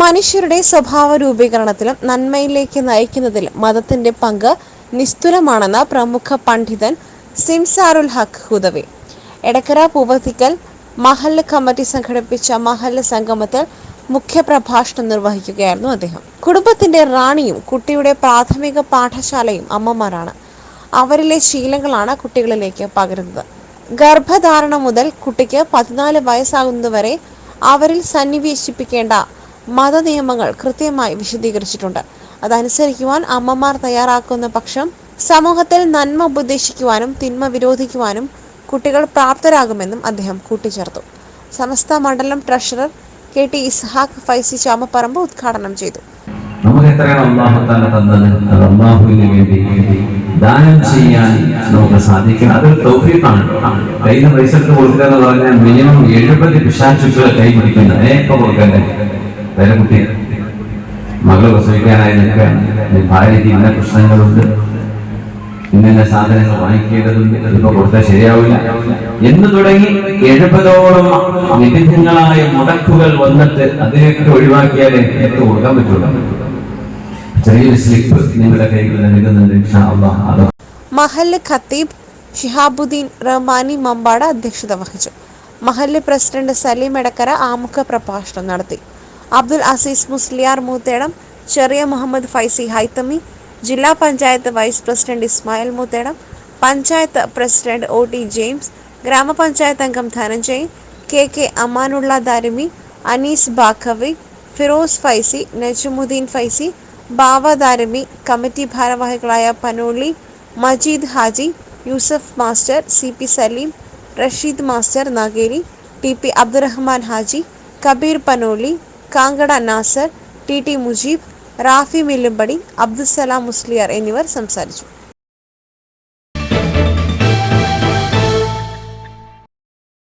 മനുഷ്യരുടെ സ്വഭാവ രൂപീകരണത്തിലും നന്മയിലേക്ക് നയിക്കുന്നതിലും മതത്തിന്റെ പങ്ക് നിസ്തുലമാണെന്ന് പ്രമുഖ പണ്ഡിതൻ സിംസാറുൽ ഹക്ക് ഹുദവി. എടക്കര പൂവത്തിക്കൽ മഹല്ല് കമ്മിറ്റി സംഘടിപ്പിച്ച മഹല്ല് സംഗമത്തിൽ മുഖ്യപ്രഭാഷണം നിർവഹിക്കുകയായിരുന്നു അദ്ദേഹം. കുടുംബത്തിന്റെ റാണിയും കുട്ടിയുടെ പ്രാഥമിക പാഠശാലയും അമ്മമാരാണ്. അവരിലെ ശീലങ്ങളാണ് കുട്ടികളിലേക്ക് പകരുന്നത്. ഗർഭധാരണം മുതൽ കുട്ടിക്ക് പതിനാല് വയസ്സാകുന്നതുവരെ അവരിൽ സന്നിവേശിപ്പിക്കേണ്ട മതനിയമങ്ങൾ കൃത്യമായി വിശദീകരിച്ചിട്ടുണ്ട്. അതനുസരിക്കുവാൻ അമ്മമാർ തയ്യാറാക്കുന്ന പക്ഷം സമൂഹത്തിൽ നന്മ ഉപദേശിക്കുവാനും തിന്മ വിരോധിക്കുവാനും കുട്ടികൾ പ്രാപ്തരാകുമെന്നും അദ്ദേഹം കൂട്ടിച്ചേർത്തു. സമസ്ത മണ്ഡലം treasurer K T Ishaq Faizi Chamapparamba ഉദ്ഘാടനം ചെയ്തു. നമുക്ക് എത്രയാണ് അള്ളാഹുത്താല തന്നത്? അത് അള്ളാഹുവിന് ദാനം ചെയ്യാൻ നമുക്ക് സാധിക്കും അതൊരു തൗഫീഖാണ്. കയ്യിൽ പൈസ കൊടുക്കുക എന്ന് പറഞ്ഞാൽ മിനിമം എഴുപത് പിശാചുക്കളെ കൈ പിടിക്കുന്ന കൊടുക്കണ്ടേ വേറെ മകൾ പ്രസവിക്കാനായി നിൽക്കാൻ ഭാര്യയ്ക്ക് ഇന്ന പ്രശ്നങ്ങളുണ്ട്. ഇന്നെ സാധനങ്ങൾ വാങ്ങിക്കേണ്ടതുണ്ട്. ഇതിപ്പോ കൊടുത്താൽ ശരിയാവില്ല. എന്ന് തുടങ്ങി എഴുപതോളം വിവിധങ്ങളായ മുടക്കുകൾ വന്നിട്ട് അതിനൊക്കെ ഒഴിവാക്കിയാലേ എടുത്ത് കൊടുക്കാൻ പറ്റുള്ളൂ. ചെറിയൊരു സ്ലിപ്പ് നിങ്ങളുടെ കയ്യിൽ നൽകുന്നുണ്ട് മഹല്ല് ഖത്തീബ് ഷിഹാബുദ്ദീൻ റഹ്മാനി മമ്പാട അധ്യക്ഷത വഹിച്ചു. മഹല്ല് പ്രസിഡന്റ് സലീം എടക്കര ആമുഖ പ്രഭാഷണം നടത്തി. അബ്ദുൽ അസീസ് മുസ്ലിയാർ മൂത്തേടം ചെറിയ മുഹമ്മദ് ഫൈസി ഹൈത്തമി ജില്ലാ panchayat vice president Ismail Moothedam panchayat president O T James ഗ്രാമപഞ്ചായത്ത് അംഗം Dhananjay K K Amanulla Darimi Anees Baqavi Firoz Faizi Najamuddin Faizi Bava Darimi committee ഭാരവാഹികളായ Panoli Majeed Haji Yusuf master C P Saleem Rasheed master Nageri T P Abdurahman Haji Kabeer Panoli Kankada Nasser T T Mujeeb Rafi Millumpadi Abdussalam Musliyar എന്നിവർ സംസാരിച്ചു.